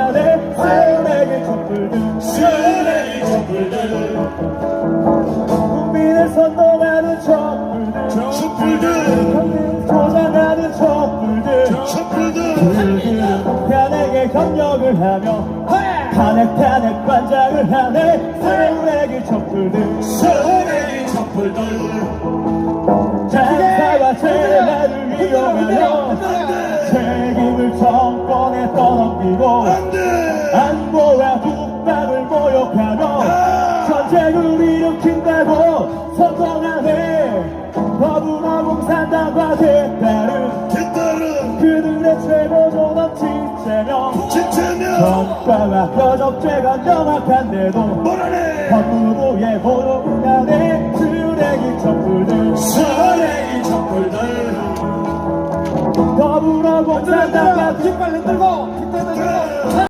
안에 쓰레기 촛불들. 국민을 선동하는 촛불들 촛불들. 혁명 조장하는 촛불들 촛불들. 탄핵에 협력을 하며 탄핵 탄핵 관장을 하네 쓰레기 촛불들 쓰레기 촛불들. 장사와 재해를 이용하여 책임을 정권에 떠넘기고 안돼 안보와 국방을 모욕하며 전쟁을 일으킨다고 선동하네 더불어 공산당과 뒤따른 그들의 최고 존엄 지체명. 지체면 정과와 표적죄가 명확한데도 법무부의 모독하네 쓰레기 촛불들 쓰레기 촛불들. 더불어 공산당과 깃발을 들고